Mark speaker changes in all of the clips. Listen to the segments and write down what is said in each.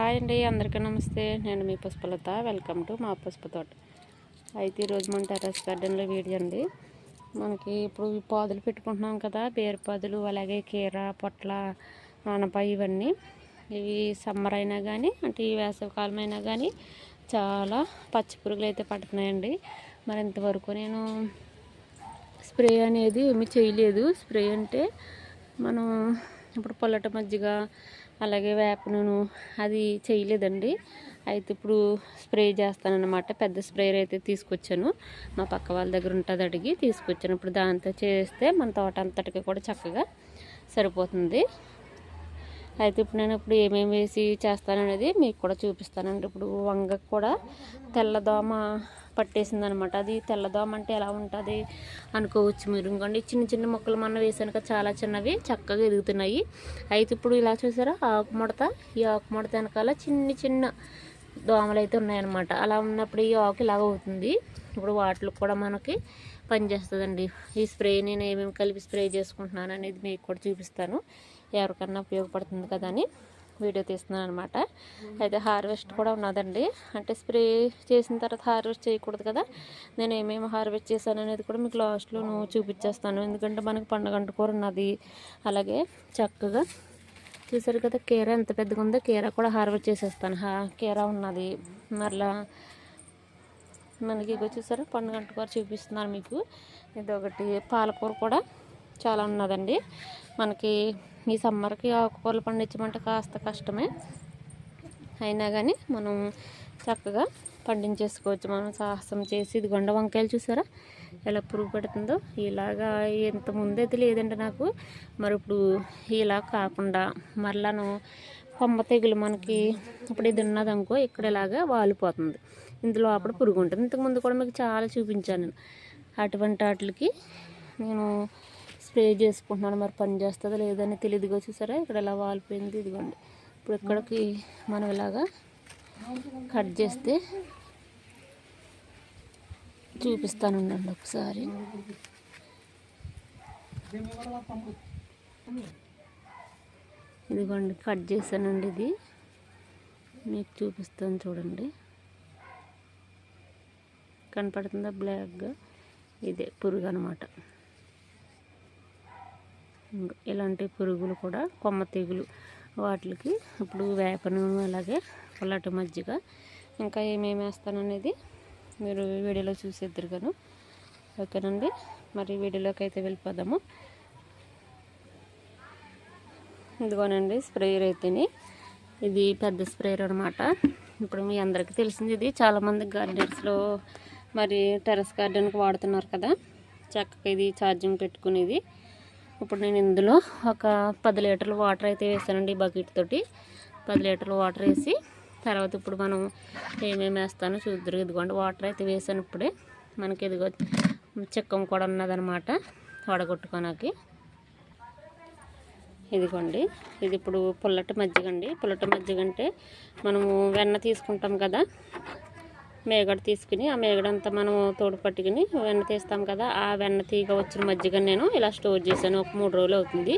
Speaker 1: Hi అండి అందరికీ నమస్తే. నేను మీ పుష్పలత. వెల్కమ్ టు మా పుష్ప తోట. అయితే ఈరోజు మన టెర్రస్ గార్డెన్లో వీడియో అండి. మనకి ఇప్పుడు పాదులు పెట్టుకుంటున్నాం కదా బేరు పాదులు అలాగే కీర పొట్ల ఆనపాయ ఇవన్నీ. ఇవి సమ్మర్ అయినా కానీ అంటే ఈ వేసవికాలం అయినా కానీ చాలా పచ్చి పురుగులు అయితే పడుతున్నాయండి. మరి ఇంతవరకు నేను స్ప్రే అనేది ఏమీ చేయలేదు. స్ప్రే అంటే మనం ఇప్పుడు పొల్లట మజ్జిగ అలాగే వేప నూనె అది చేయలేదండి. అయితే ఇప్పుడు స్ప్రే చేస్తానన్నమాట. పెద్ద స్ప్రేయర్ అయితే తీసుకొచ్చాను. మా పక్క వాళ్ళ దగ్గర ఉంటుంది అడిగి తీసుకొచ్చాను. ఇప్పుడు దాంతో చేస్తే మన తోట అంతటికి కూడా చక్కగా సరిపోతుంది. అయితే ఇప్పుడు నేను ఇప్పుడు ఏమేమి వేసి చేస్తాననేది మీకు కూడా చూపిస్తానండి. ఇప్పుడు వంగకు కూడా తెల్లదోమ పట్టేసింది అనమాట అది తెల్లదోమ అంటే ఎలా ఉంటుంది అనుకోవచ్చు మీరు. ఇంకోండి చిన్న చిన్న మొక్కలు మొన్న వేసాను చాలా చిన్నవి చక్కగా ఎదుగుతున్నాయి. అయితే ఇప్పుడు ఇలా చూసారా ఆకు ముడత ఈ ఆకు ముడత వెనకాల చిన్న చిన్న దోమలు అయితే ఉన్నాయన్నమాట. అలా ఉన్నప్పుడు ఈ ఆకు ఇలాగ అవుతుంది. ఇప్పుడు వాటికి కూడా మనకి పనిచేస్తుందండి. ఈ స్ప్రే నేను ఏమేమి కలిపి స్ప్రే చేసుకుంటున్నాను అనేది మీకు కూడా చూపిస్తాను. ఎవరికన్నా ఉపయోగపడుతుంది కదా అని వీడియో తీస్తున్నాను అనమాట అయితే హార్వెస్ట్ కూడా ఉన్నదండి. అంటే స్ప్రే చేసిన తర్వాత హార్వెస్ట్ చేయకూడదు కదా. నేను ఏమేమి హార్వెస్ట్ చేశాను అనేది కూడా మీకు లాస్ట్లో చూపించేస్తాను. ఎందుకంటే మనకి పండుగంట కూర ఉన్నది. అలాగే చక్కగా చూసారు కదా కీర ఎంత పెద్దగా ఉందో కీర కూడా హార్వెస్ట్ చేసేస్తాను. హా కీర ఉన్నది. మరలా మనకి ఇగో చూసారా పండుగంట కూర చూపిస్తున్నాను మీకు. ఇది ఒకటి పాలకూర కూడా చాలా ఉన్నదండి. మనకి ఈ సమ్మర్కి ఆకుకూరలు పండించమంటే కాస్త కష్టమే. అయినా కానీ మనం చక్కగా పండించేసుకోవచ్చు. మనం సాహసం చేసి ఇది గొండ వంకాయలు చూసారా? ఎలా పురుగు పెడుతుందో. ఇలాగా ఇంత ముందైతే లేదండి నాకు. మరి ఇప్పుడు ఇలా కాకుండా మరలాను కొమ్మ తెగులు మనకి ఇప్పుడు ఇది ఉన్నదనుకో ఇక్కడ ఇలాగా వాలిపోతుంది. ఇందులో అప్పుడు పురుగు ఉంటుంది. ఇంతకుముందు కూడా మీకు చాలా చూపించాను అటువంటి వాటికి నేను స్ప్రే చేసుకుంటున్నాను. మరి పని చేస్తుందో లేదని తెలియదుగా చూసారా? ఇక్కడ ఇలా వాలిపోయింది. ఇదిగోండి. ఇప్పుడు ఇక్కడికి మనం ఇలాగా కట్ చేస్తే చూపిస్తానండి ఒకసారి. ఇదిగోండి కట్ చేశానండి ఇది. మీకు చూపిస్తాను చూడండి. కనపడుతుందా బ్లాక్గా? ఇదే పురుగు అనమాట ఇలాంటి పురుగులు కూడా కొమ్మ తెగులు వాటికి ఇప్పుడు వేప అలాగే పొల్లటి మజ్జిగ ఇంకా ఏమేమి వేస్తాననేది మీరు వీడియోలో చూసేద్దరు గాను. ఓకేనండి? మరి వీడియోలోకి అయితే వెళ్ళిపోదాము. ఇదిగోనండి స్ప్రేయర్ అయితేనే ఇది పెద్ద స్ప్రేయర్ అనమాట ఇప్పుడు మీ అందరికీ తెలిసింది ఇది. చాలామంది గార్డెన్స్లో మరి టెరస్ గార్డెన్కి వాడుతున్నారు కదా. చక్కగా ఇది ఛార్జింగ్ పెట్టుకునేది. ఇప్పుడు నేను ఇందులో ఒక పది లీటర్లు వాటర్ అయితే వేసానండి బకెట్ తోటి. పది లీటర్లు వాటర్ వేసి తర్వాత ఇప్పుడు మనం ఏమేమి వేస్తానో చూద్దరు. ఇదిగోండి వాటర్ అయితే వేసాను ఇప్పుడే. మనకి ఇదిగో చిక్కం కూడా ఉన్నదనమాట వడగొట్టుకోనాకి. ఇదిగోండి ఇది ఇప్పుడు పుల్లటి మజ్జిగ అండి. పుల్లటి మజ్జిగ అంటే మనము వెన్న తీసుకుంటాం కదా మేగడ తీసుకుని ఆ మేగడంతా మనం తోడు పట్టుకుని వెన్న తీస్తాం కదా ఆ వెన్న తీగ వచ్చిన మజ్జిగ నేను ఇలా స్టోర్ చేశాను. ఒక మూడు రోజులు అవుతుంది.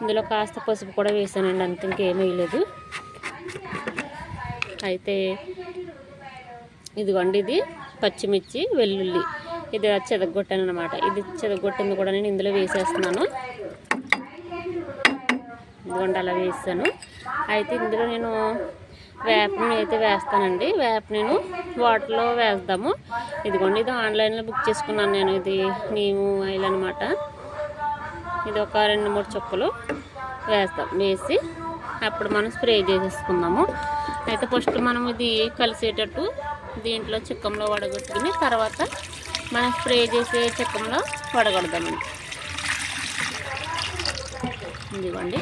Speaker 1: ఇందులో కాస్త పసుపు కూడా వేసానండి అంత ఇంకేమీ లేదు. అయితే ఇదిగోండి ఇది పచ్చిమిర్చి వెల్లుల్లి. ఇది చెదగొట్టాను అనమాట ఇది చెదగొట్టింది కూడా నేను ఇందులో వేసేస్తున్నాను. ఇదిగోండి అలా వేసాను. అయితే ఇందులో నేను వేపని అయితే వేస్తానండి. వేప నేను వాటర్లో వేస్తాము ఇదిగోండి ఇది ఆన్లైన్లో బుక్ చేసుకున్నాను నేను. ఇది నీము ఆయిల్ అనమాట ఇది ఒక రెండు మూడు చుక్కలు వేస్తాం వేసి అప్పుడు మనం స్ప్రే చేసేసుకుందాము. అయితే ఫస్ట్ మనం ఇది కలిసేటట్టు దీంట్లో చిక్కంలో వడగొట్టుకుని తర్వాత మనం స్ప్రే చేసే చిక్కంలో వడగొడదామండి. ఇదిగోండి.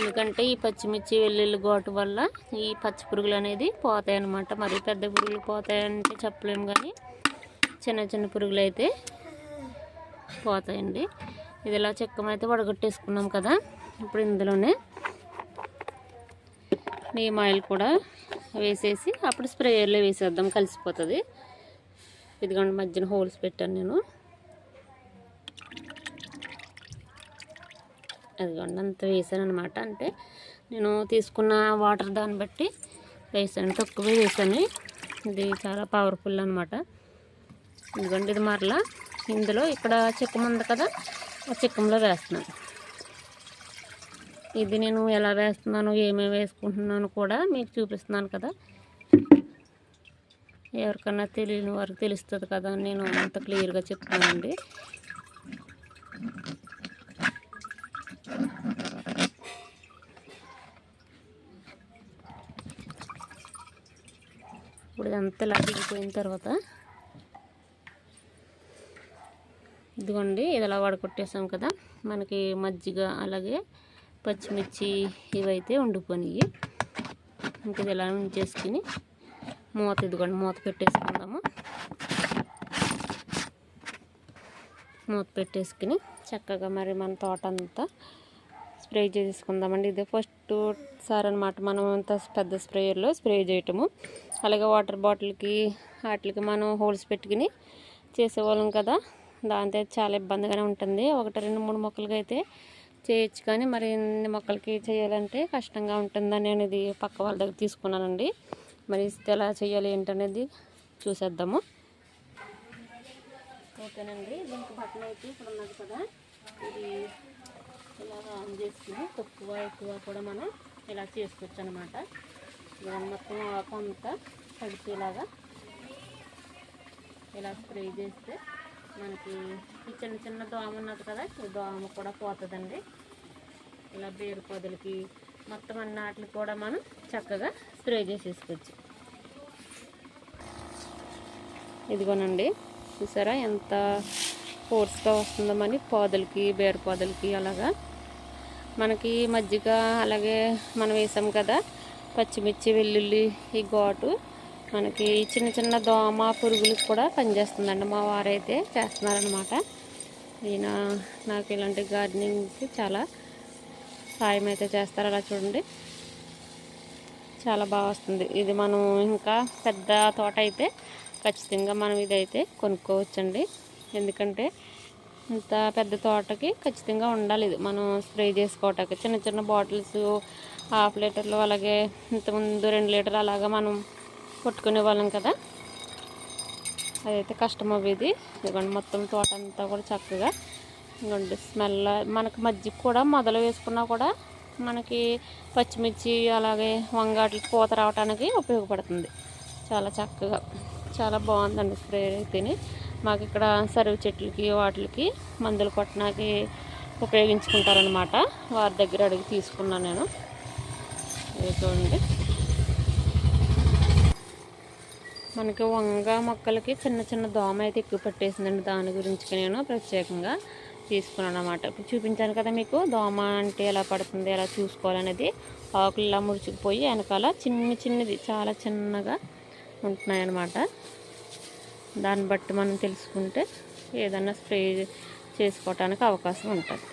Speaker 1: ఎందుకంటే ఈ పచ్చిమిర్చి వెల్లుల్లి ఘాటు వల్ల ఈ పచ్చి పురుగులు అనేది పోతాయి అన్నమాట. మరి పెద్ద పురుగులు పోతాయంటే చెప్పలేము కానీ చిన్న చిన్న పురుగులు అయితే పోతాయండి. ఇది ఇలా చెక్కమైతే వడగొట్టేసుకున్నాం కదా ఇప్పుడు ఇందులోనే నీమ్ ఆయిల్ కూడా వేసేసి అప్పుడు స్ప్రేయర్లో వేసేద్దాం కలిసిపోతుంది. ఇదిగోండి మధ్యన హోల్స్ పెట్టాను నేను. అదిగోండి అంత వేసాను అనమాట అంటే నేను తీసుకున్న వాటర్ దాన్ని బట్టి వేసాను తక్కువే వేసాను. ఇది చాలా పవర్ఫుల్ అనమాట ఇదిగోండి ఇది మరలా ఇందులో ఇక్కడ చిక్కం ఉంది కదా ఆ చిక్కంలో వేస్తున్నాను. ఇది నేను ఎలా వేస్తున్నాను ఏమేమి వేసుకుంటున్నాను కూడా మీకు చూపిస్తున్నాను కదా. ఎవరికన్నా తెలియని వారికి తెలుస్తుంది కదా అని నేను అంత క్లియర్గా చెప్తానండి. ఇప్పుడు ఇదంతా ఇలా దిగిపోయిన తర్వాత ఇదిగోండి ఇది ఇలా వడకొట్టేసాం కదా. మనకి మజ్జిగ అలాగే పచ్చిమిర్చి ఇవైతే ఉండిపోయినాయి ఇంకా ఇది ఇలా ఉంచేసుకుని మూత ఇదిగోండి మూత పెట్టేసుకుందాము. మూత పెట్టేసుకుని చక్కగా మరి మన తోట అంతా స్ప్రే చేసుకుందామండి. ఇదే ఫస్ట్ సార్ అనమాట మనం అంత పెద్ద స్ప్రేయర్లో స్ప్రే చేయటము. అలాగే వాటర్ బాటిల్కి వాటికి మనం హోల్స్ పెట్టుకుని చేసేవాళ్ళం కదా. దాంతో చాలా ఇబ్బందిగానే ఉంటుంది. ఒకటి రెండు మూడు మొక్కలకి అయితే చేయొచ్చు కానీ మరి ఎన్ని మొక్కలకి చేయాలంటే కష్టంగా ఉంటుందని నేను ఇది పక్క వాళ్ళ దగ్గర తీసుకున్నానండి. మరి ఎలా చేయాలి ఏంటనేది చూసేద్దాము. ఓకేనండి దీనికి బట్టన్ అయితే ఇప్పుడు ఉన్నది కదా. ఇది ఇలా ఆన్ చేసుకుని తక్కువ ఎక్కువ కూడా మనం ఇలా చేసుకోవచ్చు అనమాట మొత్తం కొంత తడిచేలాగా ఇలా స్ప్రే చేస్తే మనకి ఈ చిన్న చిన్న దోమ ఉన్నది కదా ఈ దోమ కూడా పోతుందండి. ఇలా బేరు పొదలకి మొత్తం అన్ని వాటికి కూడా మనం చక్కగా స్ప్రే చేసేసుకోవచ్చు. ఇదిగోనండి. చూసారా ఎంత ఫోర్స్గా వస్తుందో మన పొదలకి బేరు పొదలకి అలాగా. మనకి మజ్జిగ అలాగే మనం వేసాం కదా పచ్చిమిర్చి వెల్లుల్లి ఈ ఘాటు. మనకి చిన్న చిన్న దోమ పురుగులకు కూడా పనిచేస్తుందండి మా వారైతే చేస్తున్నారనమాట ఈయన నాకు ఇలాంటి గార్డెనింగ్కి చాలా సాయం అయితే చేస్తారు. అలా చూడండి. చాలా బాగా వస్తుంది. ఇది మనం ఇంకా పెద్ద తోట అయితే ఖచ్చితంగా మనం ఇదైతే కొనుక్కోవచ్చండి. ఎందుకంటే ఇంత పెద్ద తోటకి ఖచ్చితంగా ఉండాలి ఇది. మనం స్ప్రే చేసుకోవటానికి చిన్న చిన్న బాటిల్స్ హాఫ్ లీటర్లు అలాగే ఇంతకుముందు రెండు లీటర్లు అలాగా మనం కొట్టుకునే వాళ్ళం కదా. అదైతే కష్టం అవ్వేది ఇదిగోండి మొత్తం తోట అంతా కూడా చక్కగా ఇదిగోండి స్మెల్ మనకు మజ్జిగ కూడా మొదలు వేసుకున్నా కూడా మనకి పచ్చిమిర్చి అలాగే వంగాటికి పూత రావడానికి ఉపయోగపడుతుంది. చాలా చక్కగా. చాలా బాగుందండి స్ప్రే అయితేనే. మాకు ఇక్కడ సరువు చెట్లకి వాటికి మందులు కొట్టడానికి ఉపయోగించుకుంటారనమాట వారి దగ్గర అడిగి తీసుకున్నాను నేను. చూడండి. మనకి వంగ మొక్కలకి చిన్న చిన్న దోమ అయితే ఎక్కువ పట్టేసిందండి. దాని గురించి నేను ప్రత్యేకంగా తీసుకున్నాను అనమాట ఇప్పుడు చూపించాను కదా మీకు దోమ అంటే ఎలా పడుతుంది ఎలా చూసుకోవాలనేది. ఆకులు ఇలా ముడుచుకుపోయి వెనకాల చిన్న చిన్నది చాలా చిన్నగా ఉంటున్నాయన్నమాట దాన్ని బట్టి మనం తెలుసుకుంటే ఏదన్నా స్ప్రే చేసుకోవటానికి అవకాశం ఉంటుంది.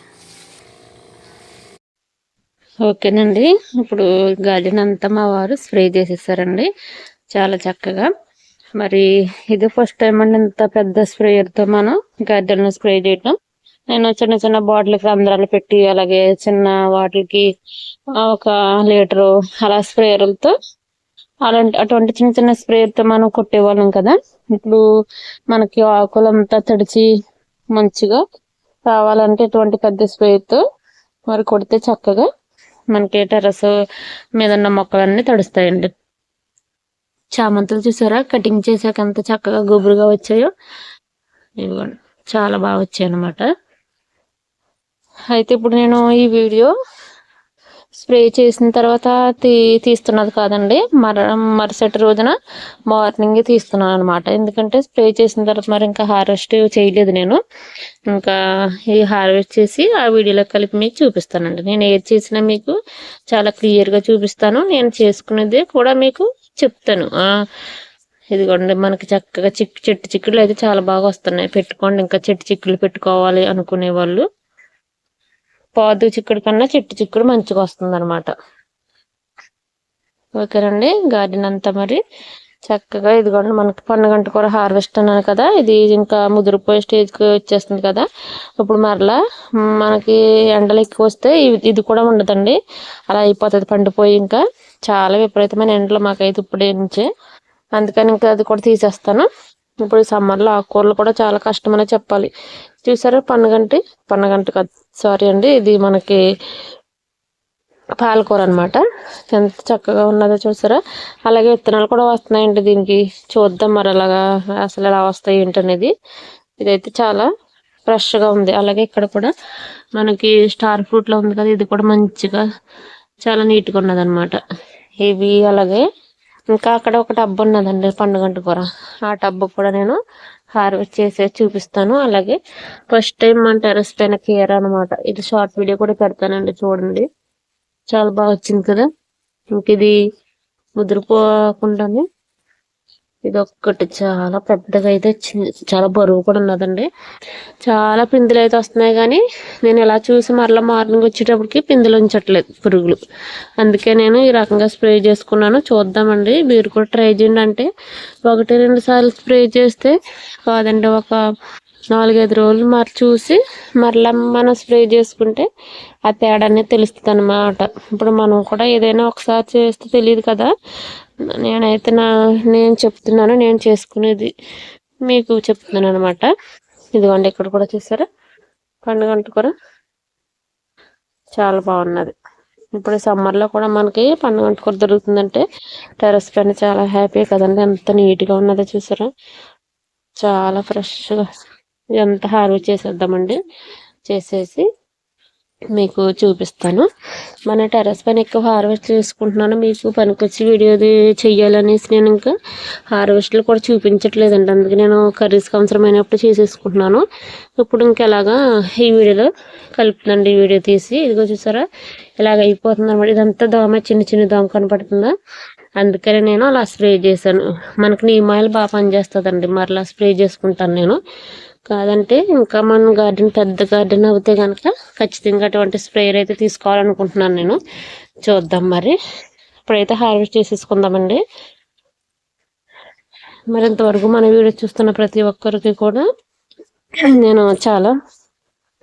Speaker 1: ఓకేనండి. ఇప్పుడు గార్డెన్ అంతా మా వారు స్ప్రే చేసేసారండి. చాలా చక్కగా. మరి ఇది ఫస్ట్ టైం అండి ఇంత పెద్ద స్ప్రేయర్తో మనం గార్డెన్ స్ప్రే చేయటం. నేను చిన్న చిన్న బాటిల్కి రంధ్రాలు పెట్టి అలాగే చిన్న వాటికి ఒక లీటరు అలా స్ప్రేయర్లతో అలాంటి అటువంటి చిన్న చిన్న స్ప్రేతో మనం కొట్టేవాళ్ళం కదా. ఇప్పుడు మనకి ఆకులంతా తడిచి మంచిగా కావాలంటే ఇటువంటి పెద్ద స్ప్రేతో మరి కొడితే చక్కగా మనకి టెర్రస్ మీద ఉన్న మొక్కలన్నీ తడుస్తాయండి. చామంతులు చూసారా? కటింగ్ చేసాక ఎంత చక్కగా గుబురుగా వచ్చాయో. ఇదిగోండి చాలా బాగా వచ్చాయి అనమాట అయితే ఇప్పుడు నేను ఈ వీడియో స్ప్రే చేసిన తర్వాత తీ తీస్తున్నది కాదండి. మర మరుసటి రోజున మార్నింగే తీస్తున్నాను అనమాట ఎందుకంటే స్ప్రే చేసిన తర్వాత మరి ఇంకా హార్వెస్ట్ చేయలేదు నేను. ఇంకా ఈ హార్వెస్ట్ చేసి ఆ వీడియోలో కలిపి మీకు చూపిస్తానండి. నేను ఏది చేసినా మీకు చాలా క్లియర్గా చూపిస్తాను. నేను చేసుకునేది కూడా మీకు చెప్తాను. ఇదిగోండి మనకి చక్కగా చిక్కు చెట్టు చిక్కులు అయితే చాలా బాగా వస్తున్నాయి. పెట్టుకోండి. ఇంకా చెట్టు చిక్కులు పెట్టుకోవాలి అనుకునే వాళ్ళు. పాదు చిక్కుడు కన్నా చెట్టు చిక్కుడు మంచిగా వస్తుంది అనమాట ఓకేనండి గార్డెన్ అంతా మరి చక్కగా ఇదిగోండి మనకి పండుగంట కూర హార్వెస్ట్ అన్నాను కదా ఇది ఇంకా ముదిరిపోయే స్టేజ్కి వచ్చేస్తుంది కదా. ఇప్పుడు మరలా మనకి ఎండలు ఎక్కువ వస్తే ఇది కూడా ఉండదండి. అలా అయిపోతుంది పండిపోయి ఇంకా చాలా విపరీతమైన ఎండలు మాకైతే ఇప్పుడే నుంచే. అందుకని ఇంకా అది కూడా తీసేస్తాను. ఇప్పుడు సమ్మర్లో ఆకుకూరలు కూడా చాలా కష్టమనే చెప్పాలి. చూసారా పన్నగంటి పన్నగంట కాదు. సారీ అండి ఇది మనకి పాలకూర అనమాట ఎంత చక్కగా ఉన్నదో చూసారా? అలాగే విత్తనాలు కూడా వస్తున్నాయండి దీనికి. చూద్దాం మరి అలాగా అసలు ఎలా వస్తాయి ఏంటనేది. ఇదైతే చాలా ఫ్రెష్గా ఉంది. అలాగే ఇక్కడ కూడా మనకి స్టార్ ఫ్రూట్లో ఉంది కదా ఇది కూడా మంచిగా చాలా నీట్గా ఉన్నది అనమాట ఇవి అలాగే ఇంకా అక్కడ ఒక టబ్ ఉన్నదండి పండుగంట కూర. ఆ టబ్ కూడా నేను హార్వెస్ట్ చేసే చూపిస్తాను. అలాగే ఫస్ట్ టైం మన టెరస్ పైన కేర్ అనమాట ఇది షార్ట్ వీడియో కూడా పెడతానండి చూడండి. చాలా బాగా వచ్చింది కదా. ఇంక ఇది ముదిరిపోకుండానే ఇది ఒక్కటి చాలా పెద్దగా అయితే చాలా బరువు కూడా ఉన్నదండి. చాలా పిందులు అయితే వస్తున్నాయి కానీ నేను ఇలా చూసి మరలా మార్నింగ్ వచ్చేటప్పటికి పిందులు ఉంచట్లేదు పురుగులు. అందుకే నేను ఈ రకంగా స్ప్రే చేసుకున్నాను. చూద్దామండి. మీరు కూడా ట్రై చేయండి. అంటే ఒకటి రెండు సార్లు స్ప్రే చేస్తే కాదండి ఒక నాలుగైదు రోజులు మరి చూసి మరలా మనం స్ప్రే చేసుకుంటే ఆ తేడా అనేది తెలుస్తుంది అనమాట ఇప్పుడు మనం కూడా ఏదైనా ఒకసారి చేస్తే తెలియదు కదా. నేనైతే నా నేను చెప్తున్నాను నేను చేసుకునేది మీకు చెప్తున్నాను అనమాట ఇదిగోండి ఇక్కడ కూడా చూసారా? పండుగ కూర చాలా బాగున్నది. ఇప్పుడు సమ్మర్లో కూడా మనకి పండుగ కూర దొరుకుతుందంటే టెరస్ పైన చాలా హ్యాపీ కదండి. ఎంత నీట్గా ఉన్నదో చూసారా? చాలా ఫ్రెష్గా. ఎంత హార్వెస్ట్ చేసేద్దామండి? చేసేసి మీకు చూపిస్తాను. మన టెర్రస్ పైన ఎక్కువ హార్వెస్ట్ చేసుకుంటున్నాను. మీకు పనికొచ్చి వీడియోది చెయ్యాలనేసి నేను ఇంకా హార్వెస్ట్లు కూడా చూపించట్లేదండి. అందుకే నేను కర్రీస్ అవసరమైనప్పుడు చేసేసుకుంటున్నాను. ఇప్పుడు ఇంకెలాగా ఈ వీడియోలో కలుపుతుందండి. ఈ వీడియో తీసి ఇదిగో చూసారా? ఇలాగ అయిపోతుంది అనమాట ఇదంతా దోమ చిన్న చిన్న దోమ కనపడుతుందా? అందుకనే నేను అలా స్ప్రే చేశాను. మనకు నీమాయిల్ బాగా పనిచేస్తుందండి. మరలా స్ప్రే చేసుకుంటాను నేను. కాదంటే ఇంకా మన గార్డెన్ పెద్ద గార్డెన్ అవుతే కనుక ఖచ్చితంగా అటువంటి స్ప్రేయర్ అయితే తీసుకోవాలనుకుంటున్నాను నేను. చూద్దాం మరి. ఇప్పుడైతే హార్వెస్ట్ చేసేసుకుందామండి. మరి ఇంతవరకు మన వీడియో చూస్తున్న ప్రతి ఒక్కరికి కూడా నేను చాలా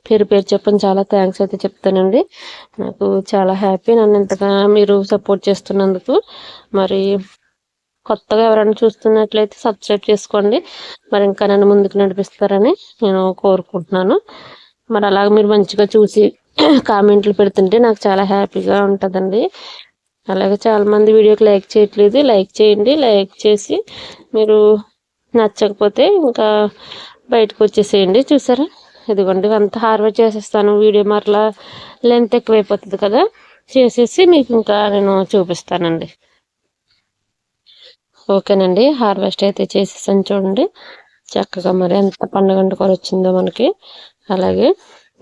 Speaker 1: పేరు పేరు చెప్పని చాలా థ్యాంక్స్ అయితే చెప్తానండి. నాకు చాలా హ్యాపీ నన్ను ఇంతగా మీరు సపోర్ట్ చేస్తున్నందుకు. మరి కొత్తగా ఎవరైనా చూస్తున్నట్లయితే సబ్స్క్రైబ్ చేసుకోండి. మరి ఇంకా నన్ను ముందుకు నడిపిస్తారని నేను కోరుకుంటున్నాను. మరి అలాగ మీరు మంచిగా చూసి కామెంట్లు పెడుతుంటే నాకు చాలా హ్యాపీగా ఉంటుందండి. అలాగే చాలామంది వీడియోకి లైక్ చేయట్లేదు. లైక్ చేయండి. లైక్ చేసి మీరు నచ్చకపోతే ఇంకా బయటకు వచ్చేసేయండి. చూసారా? ఇదిగోండి అంతా హార్వెస్ట్ చేసేస్తాను. వీడియో మరలా లెంత్ ఎక్కువైపోతుంది కదా. చేసేసి మీకు ఇంకా నేను చూపిస్తానండి. ఓకేనండి. హార్వెస్ట్ అయితే చేసేసాను చూడండి. చక్కగా మరి ఎంత పండుగంట కూర వచ్చిందో మనకి. అలాగే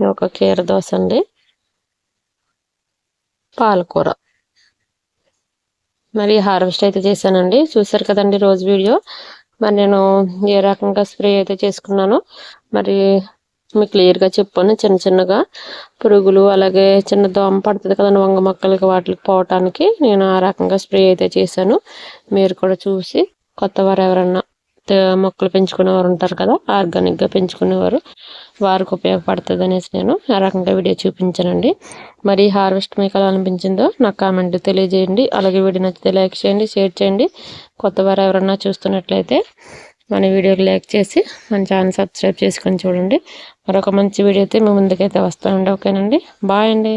Speaker 1: ఒక కీర దోశ అండి. పాలకూర. మరి హార్వెస్ట్ అయితే చేశానండి. చూసారు కదండి రోజు వీడియో. మరి నేను ఏ రకంగా స్ప్రే అయితే చేసుకున్నానో మరి మీకు క్లియర్గా చెప్పాను. చిన్న చిన్నగా పురుగులు అలాగే చిన్న దోమ పడుతుంది కదండి వంగ మొక్కలకి వాటికి పోవటానికి. నేను ఆ రకంగా స్ప్రే అయితే చేశాను. మీరు కూడా చూసి కొత్తవారు ఎవరన్నా మొక్కలు పెంచుకునేవారు ఉంటారు కదా ఆర్గానిక్గా పెంచుకునేవారు వారికి ఉపయోగపడుతుంది అనేసి నేను ఆ రకంగా వీడియో చూపించానండి. మరి హార్వెస్ట్ మీకు ఎలా అనిపించిందో నాకు కామెంట్ తెలియజేయండి. అలాగే వీడియో నచ్చితే లైక్ చేయండి షేర్ చేయండి. కొత్తవారు ఎవరన్నా చూస్తున్నట్లయితే మన వీడియోకి లైక్ చేసి మన ఛానల్ సబ్స్క్రైబ్ చేసుకొని చూడండి. మరొక మంచి వీడియో అయితే మీ ముందుకైతే వస్తానండి. ఓకేనండి. బాయ్ అండి.